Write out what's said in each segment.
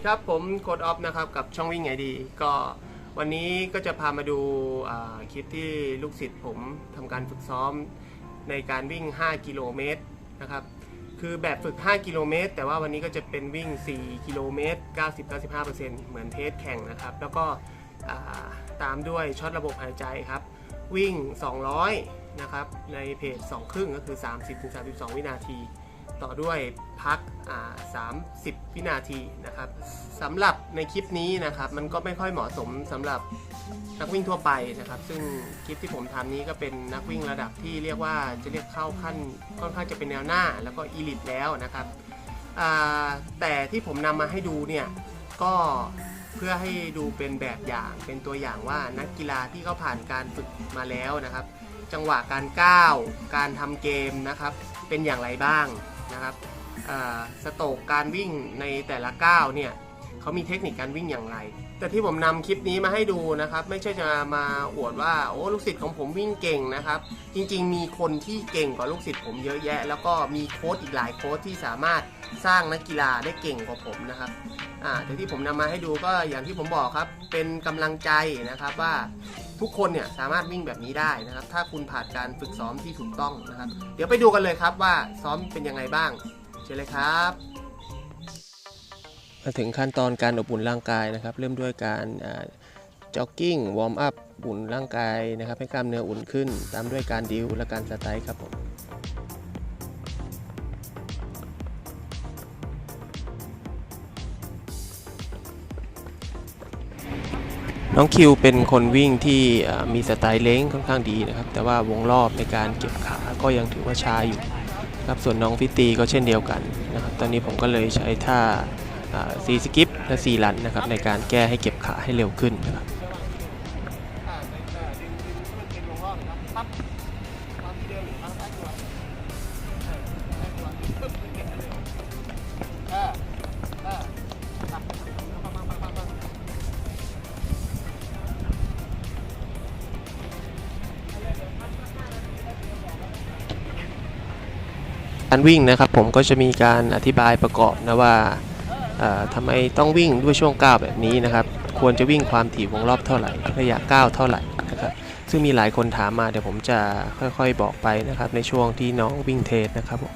ดีครับ ผมโค้ดออฟนะครับกับช่องวิ่งไงดี ก็วันนี้ก็จะพามาดูคลิปที่ลูกศิษย์ผมทำการฝึกซ้อมในการวิ่ง 5 กิโลเมตรนะครับคือแบบฝึก 5 กิโลเมตรแต่ว่าวันนี้ก็จะเป็นวิ่ง 4 กิโลเมตร 90-95%เหมือนเทสแข่งนะครับ แล้วก็ตามด้วยช็อตระบบหายใจครับ วิ่ง 200 นะครับ ในเพจ2ครึ่งก็คือ 30-32 วินาที ต่อด้วยพักอ่า30วินาทีนะครับสำหรับในคลิปนี้นะครับ มันก็ไม่ค่อยเหมาะสมสำหรับนักวิ่งทั่วไปนะครับ ซึ่งคลิปที่ผมทำนี้ก็เป็นนักวิ่งระดับที่เรียกว่าจะเรียกเข้าขั้นค่อนข้างจะเป็นแนวหน้าแล้วก็อีลิตแล้วนะครับแต่ที่ผมนำมาให้ดูเนี่ยก็เพื่อให้ดูเป็นแบบอย่างเป็นตัวอย่างว่านักกีฬาที่เขาผ่านการฝึกมาแล้วนะครับ จังหวะการก้าว การทำเกมนะครับ เป็นอย่างไรบ้าง นะครับสโตกการวิ่งในแต่ละก้าวเนี่ยเขามีเทคนิคการวิ่งอย่างไร แต่ที่ผมนำคลิปนี้มาให้ดูนะครับ ไม่ใช่จะมาอวดว่าโอ้ลูกศิษย์ของผมวิ่งเก่งนะครับ จริงๆ มีคนที่เก่งกว่าลูกศิษย์ผมเยอะแยะ แล้วก็มีโค้ชอีกหลายโค้ชที่สามารถสร้างนักกีฬาได้เก่งกว่าผมนะครับแต่ที่ผมนำมาให้ดูก็อย่างที่ผมบอกครับเป็นกำลังใจนะครับว่า ทุกคนเนี่ยสามารถวิ่งแบบนี้ได้นะครับ ถ้าคุณผ่านการฝึกซ้อมที่ถูกต้องนะครับ เดี๋ยวไปดูกันเลยครับว่าซ้อมเป็นยังไงบ้างเชิญเลยครับมาถึงขั้นตอนการอบอุ่นร่างกายนะครับ เริ่มด้วยการจ็อกกิ้งวอร์มอัพอุ่นร่างกายนะครับ ให้กล้ามเนื้ออุ่นขึ้น ตามด้วยการดิวและการสไตล์ครับผม น้องคิวเป็นคนวิ่งที่มีสไตล์เล้งค่อนข้างดีนะครับ แต่ว่าวงรอบในการเก็บขาก็ยังถือว่าช้าอยู่ครับส่วนน้องฟิตตีก็เช่นเดียวกันนะครับ ตอนนี้ผมก็เลยใช้ท่าซีสกิปและซีรันนะครับในการแก้ให้เก็บขาให้เร็วขึ้นนะครับ การวิ่งนะครับผมก็จะมีการอธิบายประกอบนะว่าเอ่อทำไมต้องวิ่งด้วยช่วงก้าวแบบนี้นะครับ ควรจะวิ่งความถี่วงรอบเท่าไหร่ระยะก้าวเท่าไหร่นะครับซึ่งมีหลายคนถามมาเดี๋ยวผมจะค่อยๆบอกไปนะครับ ในช่วงที่น้องวิ่งเทสนะครับผม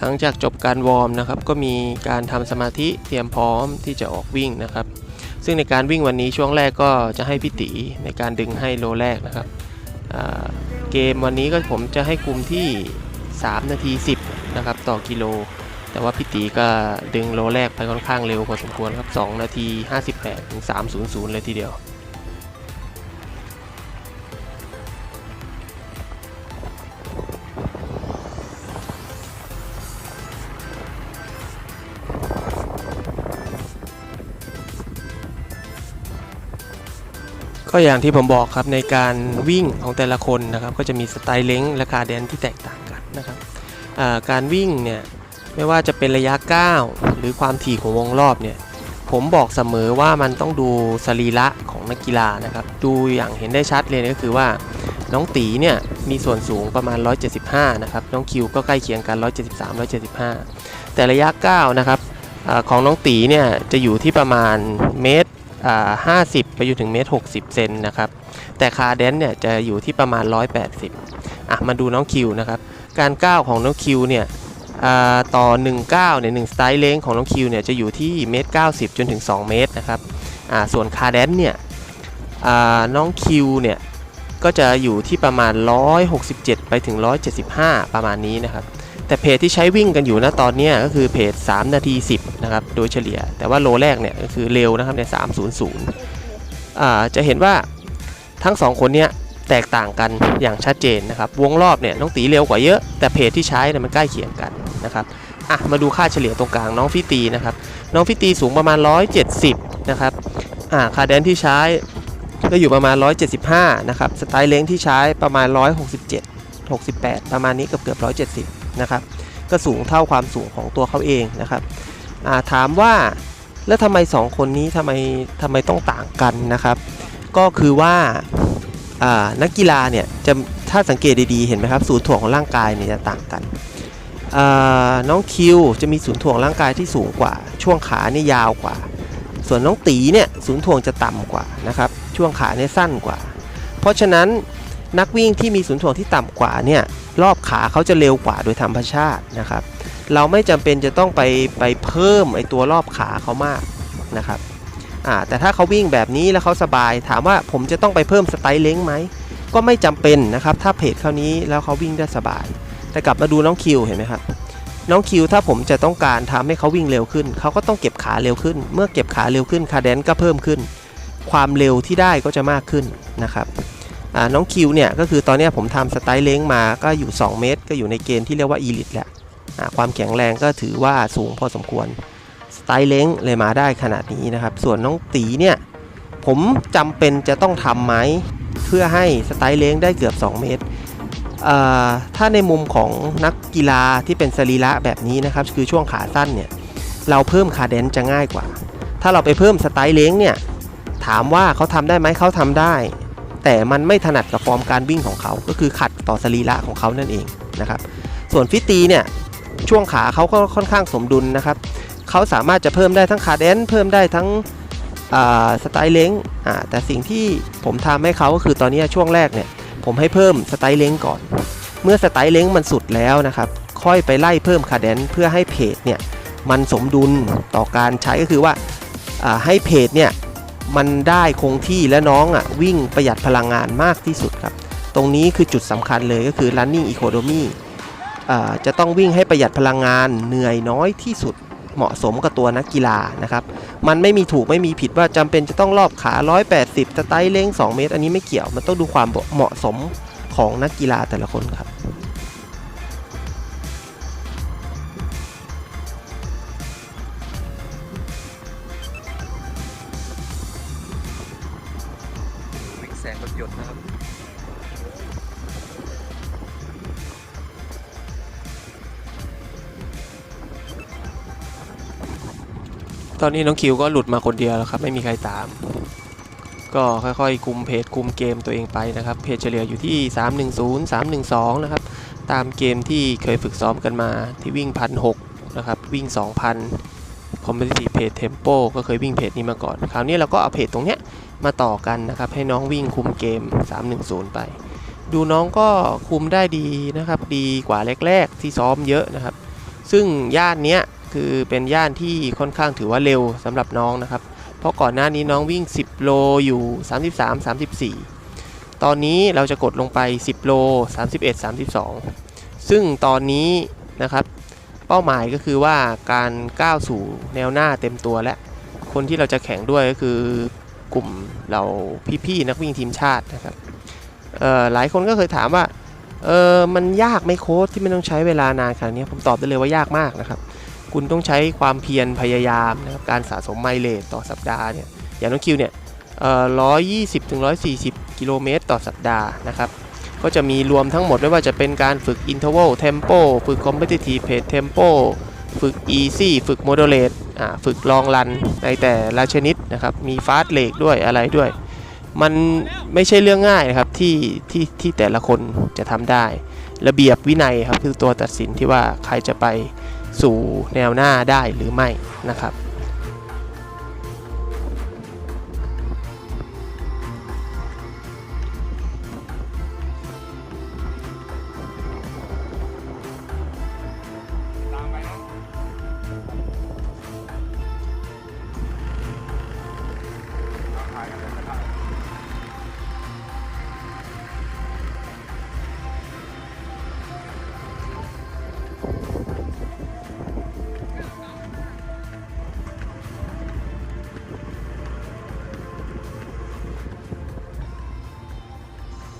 หลังจากจบการวอร์มนะครับ ก็มีการทำสมาธิเตรียมพร้อมที่จะออกวิ่งนะครับ ซึ่งในการวิ่งวันนี้ช่วงแรกก็จะให้พี่ตีในการดึงให้โลแรกนะครับเกมวันนี้ก็ผมจะให้คุมที่ 3 นาที 10 นะครับ ต่อกิโล แต่ว่าพี่ตีก็ดึงโลแรกไปค่อนข้างเร็วพอสมควรครับ 2 นาที 58ถึง300 เลยทีเดียว ก็อย่างที่ผมบอกครับในการวิ่งของแต่ละคนนะครับ ก็จะมีสไตล์เล้งและคาเดนที่แตกต่างกันนะครับการวิ่งเนี่ยไม่ว่าจะเป็นระยะก้าวหรือความถี่ของวงรอบเนี่ยผมบอกเสมอว่ามันต้องดูสรีระของนักกีฬานะครับ ดูอย่างเห็นได้ชัดเลยก็คือว่าน้องตีเนี่ยมีส่วนสูงประมาณ 175 นะครับ น้องคิวก็ใกล้เคียงกัน 173 175 แต่ระยะก้าวนะครับอของน้องตีเนี่ยจะอยู่ที่ประมาณเมตร อ่า50ไปอยู่ถึงเมตร60เซนนะครับ แต่คาเดนเนี่ยจะอยู่ที่ประมาณ180อะมาดูน้องคิวนะครับ การก้าวของน้องคิวเนี่ยอ่าต่อ1ก้าวเนี่ย1สไตล์เลงของน้องคิวเนี่ยจะอยู่ที่เมตร90จนถึง 2 เมตรนะครับอ่าส่วนคาเดนเนี่ยน้องคิวเนี่ยก็จะอยู่ที่ประมาณ 167 ไปถึง 175 ประมาณนี้นะครับ แต่เพจที่ใช้วิ่งกันอยู่นะตอนนี้ก็คือเพจ 3 นาที 10 นะครับ โดยเฉลี่ย แต่ว่าโลแรกเนี่ยก็คือเร็วนะครับใน 300อ่าจะเห็นว่าทั้ง 2 คนเนี้ยแตกต่างกันอย่างชัดเจนนะครับ วงรอบเนี่ยน้องตีเร็วกว่าเยอะ แต่เพจที่ใช้เนี่ยมันใกล้เคียงกันนะครับอะมาดูค่าเฉลี่ยตรงกลางน้องฟิตีนะครับ น้องฟิตีสูงประมาณ 170 นะครับอ่าคาแดนที่ใช้ก็อยู่ประมาณ 175 นะครับ สไตล์เล้งที่ใช้ประมาณ 167 68 ประมาณนี้เกือบเกือบ170 นะครับ ก็สูงเท่าความสูงของตัวเขาเองนะครับาถามว่าแล้วทำไม 2 คนนี้ทำไมทำไมต้องต่างกันนะครับ ก็คือว่าานักกีฬาเนี่ยจะถ้าสังเกตดีๆเห็นไหมครับศูนย์ถ่วงของร่างกายเนี่ยจะต่างกันน้องคิวจะมีศูนย์ถ่วงร่างกายที่สูงกว่า ช่วงขาเนี่ยยาวกว่า ส่วนน้องตีเนี่ยศูนย์ถ่วงจะต่ำกว่านะครับช่วงขาเนี่ยสั้นกว่า เพราะฉะนั้น นักวิ่งที่มีศูนย์ถ่วงที่ต่ำกว่าเนี่ยรอบขาเขาจะเร็วกว่าโดยธรรมชาตินะครับ เราไม่จำเป็นจะต้องไปไปเพิ่มไอตัวรอบขาเขามากนะครับอ่าแต่ถ้าเขาวิ่งแบบนี้แล้วเขาสบาย ถามว่าผมจะต้องไปเพิ่มสไตล์เล้งไหมก็ไม่จำเป็นนะครับ ถ้าเพจเขานี้แล้วเขาวิ่งได้สบาย แต่กลับมาดูน้องคิวเห็นไหมครับน้องคิวถ้าผมจะต้องการทำให้เขาวิ่งเร็วขึ้น เขาก็ต้องเก็บขาเร็วขึ้น เมื่อเก็บขาเร็วขึ้นคาเดนก็เพิ่มขึ้น ความเร็วที่ได้ก็จะมากขึ้นนะครับ น้องคิวเนี่ยก็คือตอนนี้ผมทำสไตล์เล้งมาก็อยู่ 2 เมตร ก็อยู่ในเกณฑ์ที่เรียกว่าอีลิตแหละความแข็งแรงก็ถือว่าสูงพอสมควร สไตล์เล้งเลยมาได้ขนาดนี้นะครับ ส่วนน้องตีเนี่ยผมจำเป็นจะต้องทำไหมเพื่อให้สไตล์เล้งได้เกือบ 2 เมตรถ้าในมุมของนักกีฬาที่เป็นสรีระแบบนี้นะครับคือช่วงขาสั้นเนี่ยเราเพิ่มคาเดนจะง่ายกว่า ถ้าเราไปเพิ่มสไตล์เล้งเนี่ยถามว่าเขาทำได้ไหมเขาทำได้ แต่มันไม่ถนัดกับฟอร์มการวิ่งของเขา ก็คือขัดต่อสรีระของเขานั่นเองนะครับ ส่วนฟิตตีเนี่ยช่วงขาเขาก็ค่อนข้างสมดุลนะครับเขาสามารถจะเพิ่มได้ทั้งคาเดนเพิ่มได้ทั้งสไตล์เล้งแต่สิ่งที่ผมทำให้เขาก็คือตอนนี้ช่วงแรกเนี่ยผมให้เพิ่มสไตล์เล้งก่อน เมื่อสไตล์เล้งมันสุดแล้วนะครับค่อยไปไล่เพิ่มคาเดนเพื่อให้เพจเนี่ยมันสมดุลต่อการใช้ก็คือว่าให้เพจเนี่ย มันได้คงที่และน้องอะวิ่งประหยัดพลังงานมากที่สุดครับ ตรงนี้คือจุดสำคัญเลยก็คือ running economy อ่าจะต้องวิ่งให้ประหยัดพลังงานเหนื่อยน้อยที่สุดเหมาะสมกับตัวนักกีฬานะครับ มันไม่มีถูกไม่มีผิดว่าจำเป็นจะต้องรอบขา 180สไตล์เล้ง2 เมตร อันนี้ไม่เกี่ยว มันต้องดูความเหมาะสมของนักกีฬาแต่ละคนครับ ตอนนี้น้องคิวก็หลุดมาคนเดียวแล้วครับ ไม่มีใครตาม ก็ค่อยๆคุมเพจคุมเกมตัวเองไปนะครับ เพจเฉลี่ยอยู่ที่ 310 312 นะครับ ตามเกมที่เคยฝึกซ้อมกันมาที่วิ่งพันหนะครับ วิ่ง 2,000 competitive page tempo ก็เคยวิ่งเพจนี้มาก่อน คราวนี้เราก็เอาเพจตรงเนี้ยมาต่อกันนะครับ ให้น้องวิ่งคุมเกม 310 ไป ดูน้องก็คุมได้ดีนะครับ ดีกว่าแรก ๆ ที่ซ้อมเยอะนะครับ ซึ่งย่านเนี้ย คือเป็นย่านที่ค่อนข้างถือว่าเร็วสำหรับน้องนะครับ เพราะก่อนหน้านี้น้องวิ่ง 10 โลอยู่ 33 34 ตอนนี้เราจะกดลงไป 10 โล 31 32 ซึ่งตอนนี้นะครับ เป้าหมายก็คือว่าการก้าวสู่แนวหน้าเต็มตัวและ คนที่เราจะแข่งด้วยก็คือกลุ่มเราพี่ๆนักวิ่งทีมชาตินะครับเอ่อหลายคนก็เคยถามว่าเออมันยากไหมโค้ชที่ไม่ต้องใช้เวลานานขนาดนี้ผมตอบได้เลยว่ายากมากนะครับ คุณต้องใช้ความเพียรพยายามนะครับการสะสมไมล์เลทต่อสัปดาห์เนี่ยอย่างน้องคิวเนี่ยเอ่อร้อยยี่สิบถึงร้อยสี่สิบกิโลเมตรต่อสัปดาห์นะครับก็จะมีรวมทั้งหมดไม่ว่าจะเป็นการฝึก interval tempo ฝึก competitive pace tempo ฝึก easy ฝึก moderate อ่าฝึก long run ในแต่ละชนิดนะครับ มี fast leg ด้วยอะไรด้วย มันไม่ใช่เรื่องง่ายนะครับที่ที่ที่แต่ละคนจะทำได้ ระเบียบวินัยครับคือตัวตัดสินที่ว่าใครจะไป สู่แนวหน้าได้หรือไม่นะครับ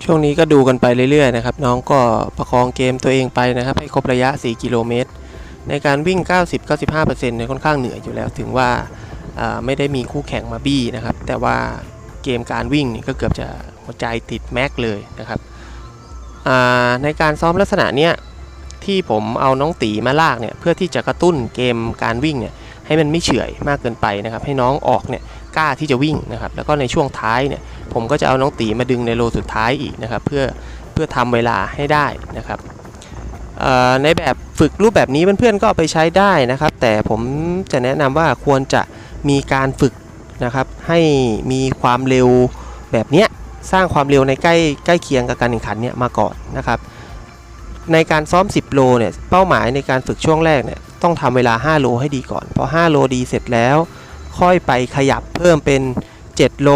ช่วงนี้ก็ดูกันไปเรื่อยๆนะครับ น้องก็ประคองเกมตัวเองไปนะครับ ให้ครบระยะ 4 กิโลเมตร ในการวิ่ง 90-95%เนี่ยค่อนข้างเหนื่อยอยู่แล้ว ถึงว่าาไม่ได้มีคู่แข่งมาบี้นะครับ แต่ว่าเกมการวิ่งนี่ก็เกือบจะหัวใจติดแม็กเลยนะครับในการซ้อมลักษณะเนี้ยที่ผมเอาน้องตีมาลากเนี่ยเพื่อที่จะกระตุ้นเกมการวิ่งเนี่ยให้มันไม่เฉื่อยมากเกินไปนะครับ ให้น้องออกเนี่ย กล้าที่จะวิ่งนะครับแล้วก็ในช่วงท้ายเนี่ยผมก็จะเอาน้องตีมาดึงในโลสุดท้ายอีกนะครับเพื่อเพื่อทำเวลาให้ได้นะครับในแบบฝึกรูปแบบนี้เพื่อนๆก็ไปใช้ได้นะครับ แต่ผมจะแนะนำว่าควรจะมีการฝึกนะครับให้มีความเร็วแบบนี้สร้างความเร็วในใกล้ใกล้เคียงกับการแข่งขันเนี่ยมาก่อนนะครับ ในการซ้อม 10 โลเนี่ยเป้าหมายในการฝึกช่วงแรกเนี่ยต้องทำเวลา 5 โลให้ดีก่อนพอ5โลดีเสร็จแล้ว ค่อยไปขยับเพิ่มเป็น 7 โล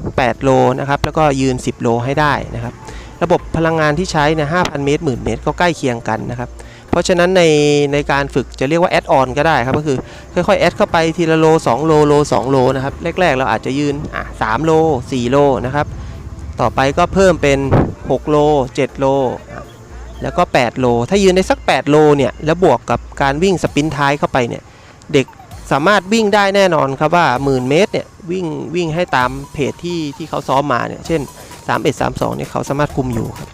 8 โลนะครับ แล้วก็ยืน 10 โลให้ได้นะครับ ระบบพลังงานที่ใช้เนี่ย5,000 เมตร 10,000 เมตร ก็ใกล้เคียงกันนะครับ เพราะฉะนั้นในในการฝึกจะเรียกว่าแอดออนก็ได้ครับ ก็คือค่อยๆแอดเข้าไปทีละโล 2 โล โล 2 โลนะครับ แรกๆ เราอาจจะยืนอะ3โล 4 โลนะครับ ต่อไปก็เพิ่มเป็น 6 โล 7 โลแล้วก็ 8 โล ถ้ายืนได้สัก 8 โลเนี่ย แล้วบวกกับการวิ่งสปรินท์ท้ายเข้าไปเนี่ย เด็ก สามารถวิ่งได้แน่นอนครับว่าหมื่นเมตรเนี่ยวิ่งวิ่งให้ตามเพจที่ที่เขาซ้อมมาเนี่ยเช่น 31 32เนี่ยเขาสามารถคุมอยู่ครับ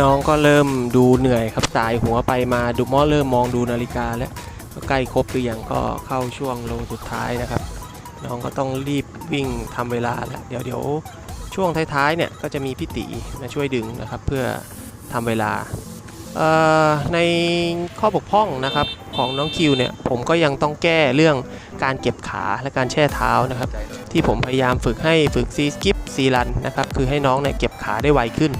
น้องก็เริ่มดูเหนื่อยครับสายหัวไปมาดูมอเริ่มมองดูนาฬิกาแล้วใกล้ครบหรือยังก็เข้าช่วงโลสุดท้ายนะครับ น้องก็ต้องรีบวิ่งทำเวลาแล้วเดี๋ยวเดี๋ยวช่วงท้ายๆเนี่ยก็จะมีพี่ตีมาช่วยดึงนะครับเพื่อทำเวลาในข้อบกพร่องนะครับของน้องคิวเนี่ยผมก็ยังต้องแก้เรื่องการเก็บขาและการแช่เท้านะครับที่ผมพยายามฝึกให้ฝึกซีสกิปซีรันนะครับคือให้น้องเนี่ยเก็บขาได้ไวขึ้น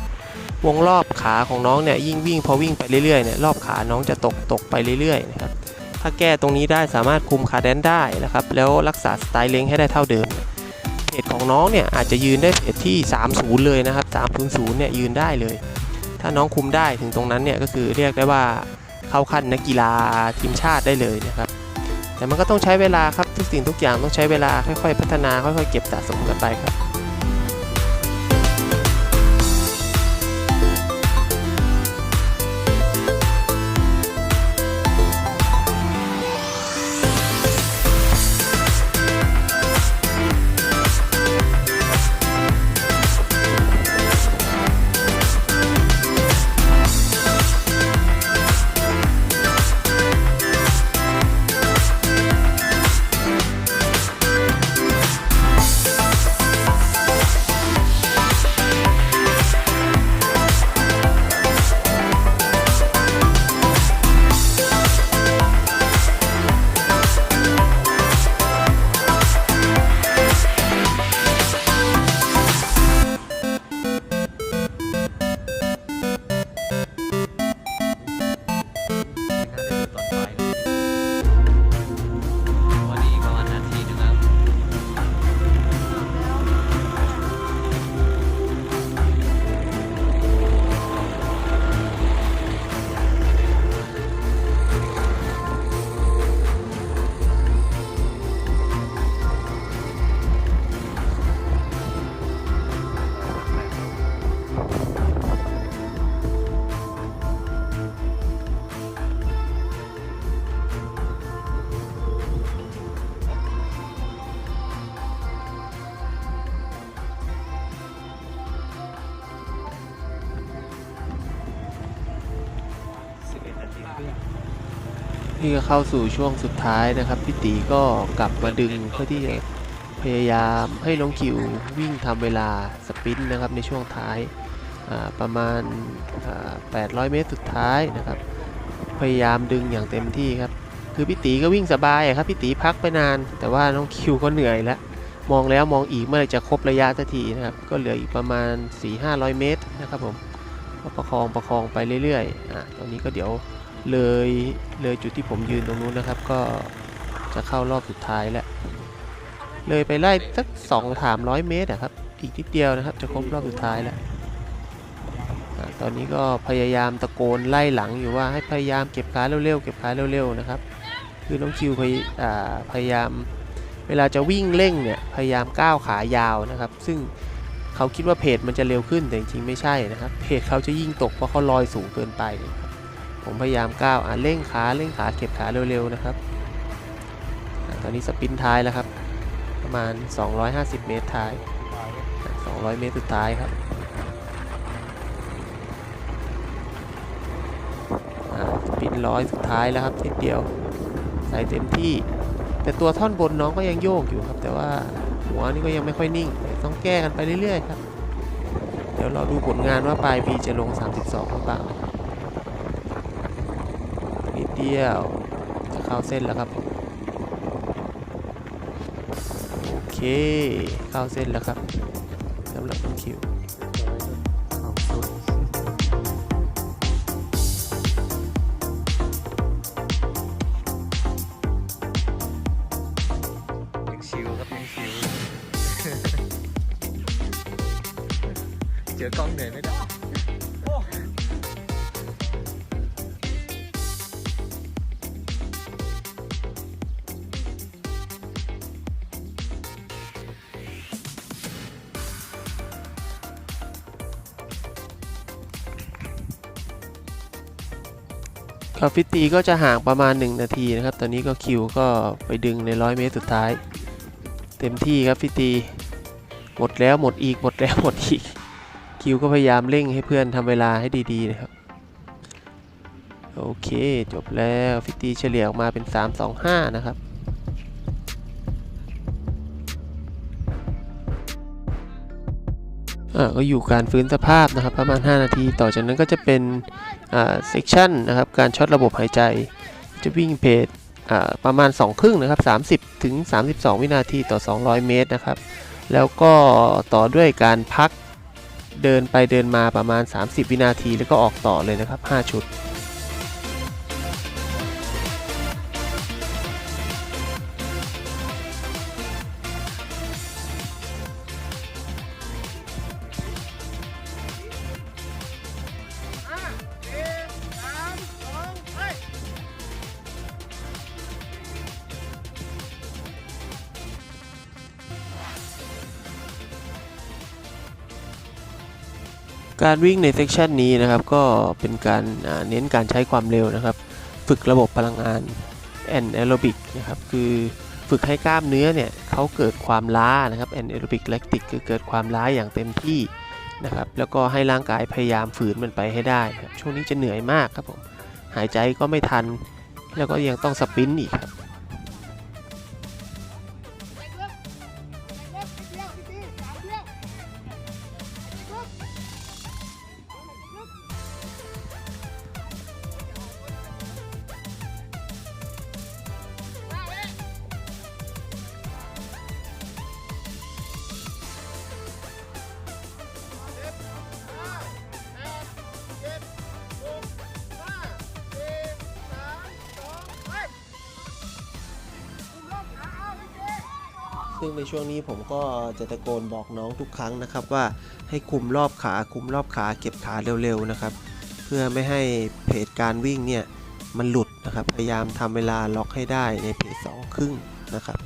วงรอบขาของน้องเนี่ยยิ่งวิ่งพอวิ่งไปเรื่อยๆเนี่ยรอบขาน้องจะตกตกไปเรื่อยๆนะครับถ้าแก้ตรงนี้ได้สามารถคุมขาแดนได้นะครับแล้วรักษาสไตล์เล้งให้ได้เท่าเดิมเพจของน้องเนี่ยอาจจะยืนได้เพจที่ 30 เลยนะครับ300เนี่ยยืนได้เลย ถ้าน้องคุมได้ถึงตรงนั้นเนี่ยก็คือเรียกได้ว่าเข้าขั้นนักกีฬาทีมชาติได้เลยนะครับแต่มันก็ต้องใช้เวลาครับทุกสิ่งทุกอย่างต้องใช้เวลาค่อยๆ พัฒนาค่อยๆ เก็บสะสมกันไปครับ นี่ก็เข้าสู่ช่วงสุดท้ายนะครับ พี่ตีก็กลับมาดึงเพื่อที่จะพยายามให้น้องคิววิ่งทำเวลาสปรินต์นะครับในช่วงท้ายประมาณ 800 เมตรสุดท้ายนะครับ พยายามดึงอย่างเต็มที่ครับ คือพี่ตีก็วิ่งสบายครับพี่ตีพักไปนาน แต่ว่าน้องคิวก็เหนื่อยแล้วมองแล้วมองอีกเมื่อไรจะครบระยะสักทีนะครับ ก็เหลืออีกประมาณ 4-500 เมตรนะครับผมก็ประคองประคองไปเรื่อยๆอะตอนนี้ก็เดี๋ยว เลยเลยจุดที่ผมยืนตรงนู้นนะครับ ก็จะเข้ารอบสุดท้ายแล้ว เลยไปไล่สักสองถามร้อยเมตรอะครับ อีกนิดเดียวนะครับ จะครบรอบสุดท้ายแล้วตอนนี้ก็พยายามตะโกนไล่หลังอยู่ว่าให้พยายามเก็บขาเร็วๆเก็บขาเร็วๆนะครับคือน้องคิวพยาพยายามเวลาจะวิ่งเร่งเนี่ยพยายามก้าวขายาวนะครับ ซึ่งเขาคิดว่าเพจมันจะเร็วขึ้นแต่จริงๆไม่ใช่นะครับ เพจเขาจะยิ่งตกเพราะเขาลอยสูงเกินไปนะครับ ผมพยายามก้าวอะเร่งขาเร่งขาเก็บขาเร็วๆนะครับอตอนนี้สปินท้ายแล้วครับ ประมาณ 250 เมตรท้าย 200 เมตรสุดท้ายครับสปินร้อยสุดท้ายแล้วครับนิดเดียวใส่เต็มที่ แต่ตัวท่อนบนน้องก็ยังโยกอยู่ครับ แต่ว่าหัวนี่ก็ยังไม่ค่อยนิ่ง ต้องแก้กันไปเรื่อยๆครับ เดี๋ยวเราดูผลงานว่าปลายปีจะลง 32หรือเปล่า เดียวจะเข้าเส้นแล้วครับโอเคเข้าเส้นแล้วครับสำหรับคิวาฟิตตีก็จะห่างประมาณ 1 นาทีนะครับ ตอนนี้ก็คิวก็ไปดึงใน 100 เมตรสุดท้าย เต็มที่ครับฟิตตีหมดแล้วหมดอีกหมดแล้วหมดอีก คิวก็พยายามเร่งให้เพื่อนทำเวลาให้ดีๆนะครับ โอเคจบแล้วฟิตีเฉลี่ยออกมาเป็น 325 นะครับ ก็อยู่การฟื้นสภาพนะครับประมาณ 5 นาที ต่อจากนั้นก็จะเป็นเซกชันนะครับการช็อตระบบหายใจ จะวิ่งเพจประมาณ 2 ครึ่งนะครับ 30 ถึง 32 วินาทีต่อ 200 เมตรนะครับ แล้วก็ต่อด้วยการพักเดินไปเดินมาประมาณ 30 วินาที แล้วก็ออกต่อเลยนะครับ 5 ชุด การวิ่งในเซกชันนี้นะครับ ก็เป็นการเน้นการใช้ความเร็วนะครับ ฝึกระบบพลังงานแอนแอโรบิกนะครับคือฝึกให้กล้ามเนื้อเนี่ยเขาเกิดความล้านะครับแอนแอโรบิกแลคติกคือเกิดความล้าอย่างเต็มที่นะครับแล้วก็ให้ร่างกายพยายามฝืนมันไปให้ได้ครับช่วงนี้จะเหนื่อยมากครับผมหายใจก็ไม่ทัน แล้วก็ยังต้องสปินอีกครับ ซึ่งในช่วงนี้ผมก็จะตะโกนบอกน้องทุกครั้งนะครับว่าให้คุมรอบขาคุมรอบขาเก็บขาเร็วๆนะครับ เพื่อไม่ให้เพจการวิ่งเนี่ยมันหลุดนะครับ พยายามทำเวลาล็อกให้ได้ในเพจสองครึ่งนะครับ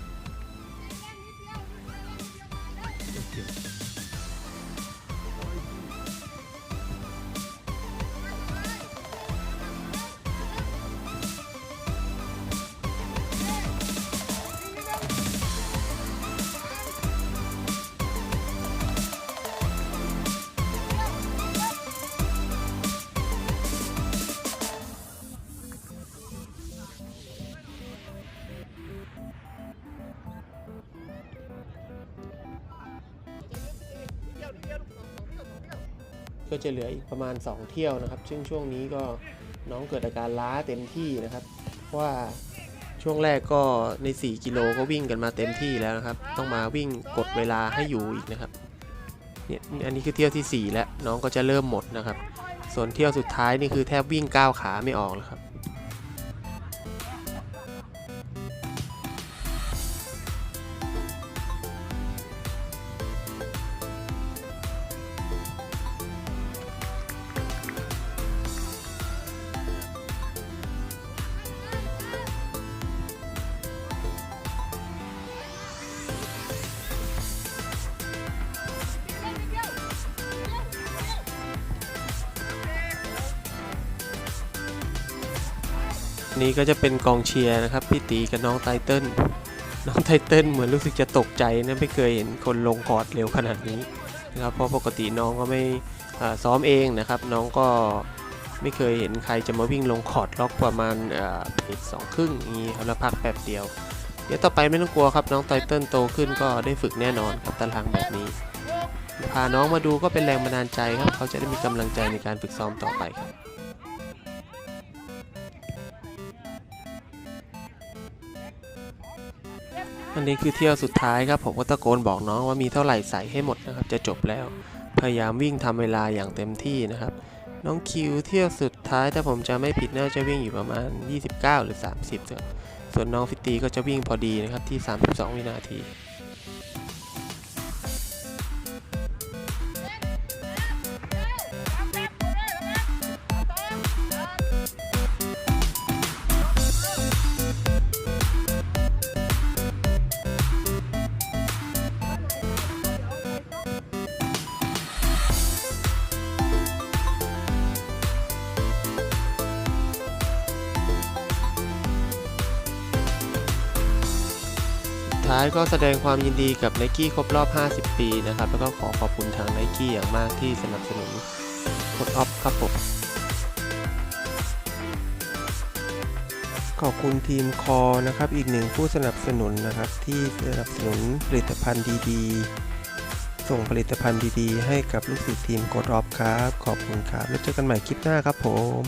ก็จะเหลืออีกประมาณ 2 เที่ยวนะครับ ซึ่งช่วงนี้ก็น้องเกิดอาการล้าเต็มที่นะครับ ว่าช่วงแรกก็ใน 4 กิโลก็วิ่งกันมาเต็มที่แล้วนะครับ ต้องมาวิ่งกดเวลาให้อยู่อีกนะครับเนี่ยอันนี้คือเที่ยวทีสี่4 แล้วน้องก็จะเริ่มหมดนะครับ ส่วนเที่ยวสุดท้ายนี่คือแทบวิ่งก้าวขาไม่ออกแล้วครับ นี้ก็จะเป็นกองเชียร์นะครับพี่ตีกับน้องไตเติ้ลน้องไตเติ้ลเหมือนรู้สึกจะตกใจนะไม่เคยเห็นคนลงคอร์ดเร็วขนาดนี้นะครับเพราะปกติน้องก็ไม่ซ้อมเองนะครับ น้องก็ไม่เคยเห็นใครจะมาวิ่งลงคอร์ดล็อกประมาณเพจสองครึ่งอย่างนี้ครับแล้วพักแป๊บเดียว เดี๋ยวต่อไปไม่ต้องกลัวครับน้องไตเติ้ลโตขึ้นก็ได้ฝึกแน่นอนครับตารางแบบนี้พาน้องมาดูก็เป็นแรงบันดาลใจครับ เขาจะได้มีกำลังใจในการฝึกซ้อมต่อไปครับ อันนี้คือเที่ยวสุดท้ายครับผมก็ตะโกนบอกน้องว่ามีเท่าไหร่ใส่ให้หมดนะครับจะจบแล้ว พยายามวิ่งทำเวลาอย่างเต็มที่นะครับ น้องคิวเที่ยวสุดท้ายถ้าผมจะไม่ผิดน่าจะวิ่งอยู่ประมาณ 29 หรือ 30ครับส่วนน้องฟิตตีก็จะวิ่งพอดีนะครับที่ 32 วินาทีายก็แสดงความยินดีกับ n i กี้ครบรอบ 50 ปีนะครับ แล้วก็ขอขอบคุณทาง n i กี้อย่างมากที่สนับสนุนโค้ดออฟครับผม ขอบคุณทีมคอนะครับ อีกหนึ่งผู้สนับสนุนนะครับ ที่สนับสนุนผลิตภัณฑ์ดีๆ ส่งผลิตภัณฑ์ดีๆ ให้กับลูกศิษย์ทีมโค้ดออฟครับ ขอบคุณครับ แล้วเจอกันใหม่คลิปหน้าครับผม